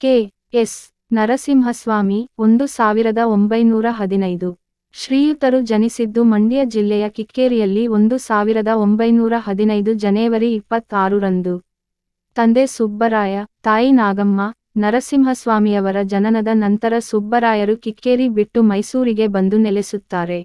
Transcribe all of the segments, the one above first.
K. S. Narasimhaswamy, ಒಂದು ಸಾವಿರದ ಒಂಬೈನೂರ ಹದಿನೈದು. ಶ್ರೀಯುತರು ಜನಿಸಿದ್ದು ಮಂಡ್ಯ ಜಿಲ್ಲೆಯ ಕಿಕ್ಕೇರಿಯಲ್ಲಿ ಒಂದು ಸಾವಿರದ ಒಂಬೈನೂರ ಹದಿನೈದು ಜನವರಿ ಇಪ್ಪತ್ತಾರರಂದು. ತಂದೆ ಸುಬ್ಬರಾಯ, ತಾಯಿ ನಾಗಮ್ಮ, ನರಸಿಂಹಸ್ವಾಮಿಯವರ ಜನನದ ನಂತರ ಸುಬ್ಬರಾಯರು ಕಿಕ್ಕೇರಿ ಬಿಟ್ಟು ಮೈಸೂರಿಗೆ ಬಂದು ನೆಲೆಸುತ್ತಾರೆ.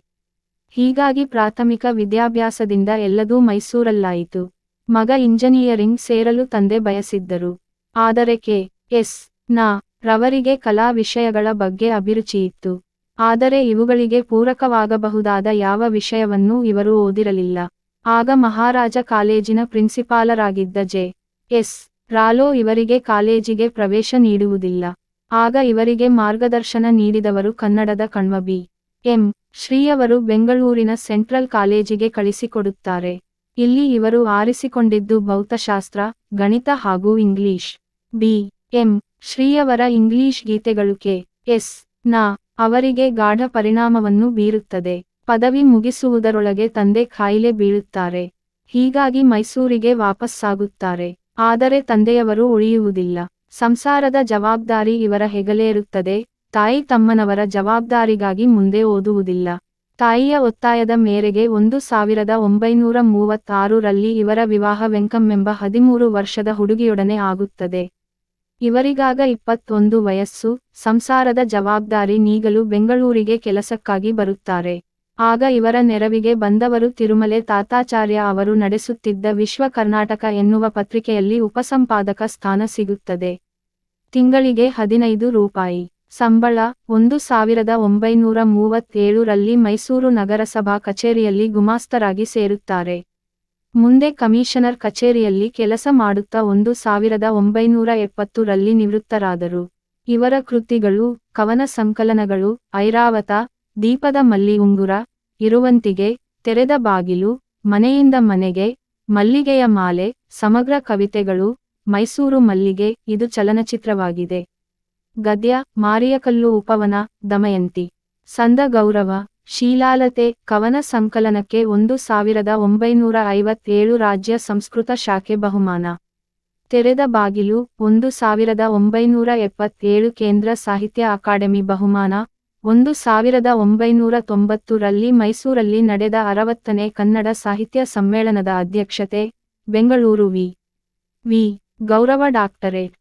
ಹೀಗಾಗಿ ಪ್ರಾಥಮಿಕ ವಿದ್ಯಾಭ್ಯಾಸದಿಂದ ಎಲ್ಲದೂ ಮೈಸೂರಲ್ಲಾಯಿತು. ಮಗ ಇಂಜಿನಿಯರಿಂಗ್ ಸೇರಲು ತಂದೆ ಬಯಸಿದ್ದರು. ಆದರೆ ಕೆ. ಎಸ್. ನ ರವರಿಗೆ ಕಲಾ ವಿಷಯಗಳ ಬಗ್ಗೆ ಅಭಿರುಚಿಯಿತ್ತು. ಆದರೆ ಇವುಗಳಿಗೆ ಪೂರಕವಾಗಬಹುದಾದ ಯಾವ ವಿಷಯವನ್ನೂ ಇವರು ಓದಿರಲಿಲ್ಲ. ಆಗ ಮಹಾರಾಜ ಕಾಲೇಜಿನ ಪ್ರಿನ್ಸಿಪಾಲರಾಗಿದ್ದ ಜೆ. ಎಸ್. ರಾಲೋ ಇವರಿಗೆ ಕಾಲೇಜಿಗೆ ಪ್ರವೇಶ ನೀಡುವುದಿಲ್ಲ. ಆಗ ಇವರಿಗೆ ಮಾರ್ಗದರ್ಶನ ನೀಡಿದವರು ಕನ್ನಡದ ಕಣ್ವ ಬಿ. ಎಂ. ಶ್ರೀಯವರು ಬೆಂಗಳೂರಿನ ಸೆಂಟ್ರಲ್ ಕಾಲೇಜಿಗೆ ಕಳಿಸಿಕೊಡುತ್ತಾರೆ. ಇಲ್ಲಿ ಇವರು ಆರಿಸಿಕೊಂಡಿದ್ದು ಭೌತಶಾಸ್ತ್ರ, ಗಣಿತ ಹಾಗೂ ಇಂಗ್ಲಿಷ್. ಬಿ. ಎಂ. ಶ್ರೀಯವರ ಇಂಗ್ಲಿಷ್ ಗೀತೆಗಳು ಕೆ. ಎಸ್. ನ ಅವರಿಗೆ ಗಾಢ ಪರಿಣಾಮವನ್ನು ಬೀರುತ್ತದೆ. ಪದವಿ ಮುಗಿಸುವುದರೊಳಗೆ ತಂದೆ ಖಾಯಿಲೆ ಬೀಳುತ್ತಾರೆ. ಹೀಗಾಗಿ ಮೈಸೂರಿಗೆ ವಾಪಸ್ಸಾಗುತ್ತಾರೆ ಆದರೆ ತಂದೆಯವರು ಉಳಿಯುವುದಿಲ್ಲ. ಸಂಸಾರದ ಜವಾಬ್ದಾರಿ ಇವರ ಹೆಗಲೇರುತ್ತದೆ. ತಾಯಿ ತಮ್ಮನವರ ಜವಾಬ್ದಾರಿಗಾಗಿ ಮುಂದೆ ಓದುವುದಿಲ್ಲ. ತಾಯಿಯ ಒತ್ತಾಯದ ಮೇರೆಗೆ ಒಂದು ಸಾವಿರದ ಒಂಬೈನೂರ ಮೂವತ್ತಾರರಲ್ಲಿ ಇವರ ವಿವಾಹ ವೆಂಕಮ್ಮೆಂಬ ಹದಿಮೂರು ವರ್ಷದ ಹುಡುಗಿಯೊಡನೆ ಆಗುತ್ತದೆ. ಇವರಿಗಾಗ ಇಪ್ಪತ್ತೊಂದು ವಯಸ್ಸು, ಸಂಸಾರದ ಜವಾಬ್ದಾರಿ ನೀಗಲು ಬೆಂಗಳೂರಿಗೆ ಕೆಲಸಕ್ಕಾಗಿ ಬರುತ್ತಾರೆ. ಆಗ ಇವರ ನೆರವಿಗೆ ಬಂದವರು ತಿರುಮಲೆ ತಾತಾಚಾರ್ಯ ಅವರು ನಡೆಸುತ್ತಿದ್ದ ವಿಶ್ವ ಕರ್ನಾಟಕ ಎನ್ನುವ ಪತ್ರಿಕೆಯಲ್ಲಿ ಉಪಸಂಪಾದಕ ಸ್ಥಾನ ಸಿಗುತ್ತದೆ. ತಿಂಗಳಿಗೆ ಹದಿನೈದು ರೂಪಾಯಿ. ಸಂಬಳ, ಒಂದು ಸಾವಿರದ ಒಂಬೈನೂರ ಮೂವತ್ತೇಳರಲ್ಲಿ ಮೈಸೂರು ನಗರಸಭಾ ಕಚೇರಿಯಲ್ಲಿ ಗುಮಾಸ್ತರಾಗಿ ಸೇರುತ್ತಾರೆ. ಮುಂದೆ ಕಮಿಷನರ್ ಕಚೇರಿಯಲ್ಲಿ ಕೆಲಸ ಮಾಡುತ್ತಾ ಒಂದು ಸಾವಿರದ ಒಂಬೈನೂರ ಎಪ್ಪತ್ತರಲ್ಲಿ ನಿವೃತ್ತರಾದರು. ಇವರ ಕೃತಿಗಳು, ಕವನ ಸಂಕಲನಗಳು, ಐರಾವತ, ದೀಪದ ಮಲ್ಲಿ ಉಂಗುರ ಇರುವಂತಿಗೆ, ತೆರೆದ ಬಾಗಿಲು, ಮನೆಯಿಂದ ಮನೆಗೆ, ಮಲ್ಲಿಗೆಯ ಮಾಲೆ, ಸಮಗ್ರ ಕವಿತೆಗಳು, ಮೈಸೂರು ಮಲ್ಲಿಗೆ, ಇದು ಚಲನಚಿತ್ರವಾಗಿದೆ. ಗದ್ಯ, ಮಾರಿಯಕಲ್ಲು ಉಪವನ, ದಮಯಂತಿ. ಸಂದ ಗೌರವ ಶೀಲಾಲತೆ ಕವನ ಸಂಕಲನಕ್ಕೆ ಒಂದು ಸಾವಿರದ ಒಂಬೈನೂರ ಐವತ್ತೇಳು ರಾಜ್ಯ ಸಂಸ್ಕೃತ ಶಾಖೆ ಬಹುಮಾನ. ತೆರೆದ ಬಾಗಿಲು, ಒಂದು ಸಾವಿರದ ಒಂಬೈನೂರ ಎಪ್ಪತ್ತೇಳು ಕೇಂದ್ರ ಸಾಹಿತ್ಯ ಅಕಾಡೆಮಿ ಬಹುಮಾನ, ಒಂದು ಸಾವಿರದ ಒಂಬೈನೂರ ತೊಂಬತ್ತರಲ್ಲಿ ಮೈಸೂರಲ್ಲಿ ನಡೆದ ಅರವತ್ತನೇ ಕನ್ನಡ ಸಾಹಿತ್ಯ ಸಮ್ಮೇಳನದ ಅಧ್ಯಕ್ಷತೆ, ಬೆಂಗಳೂರು ವಿ. ವಿ. ಗೌರವ ಡಾಕ್ಟರೇಟ್.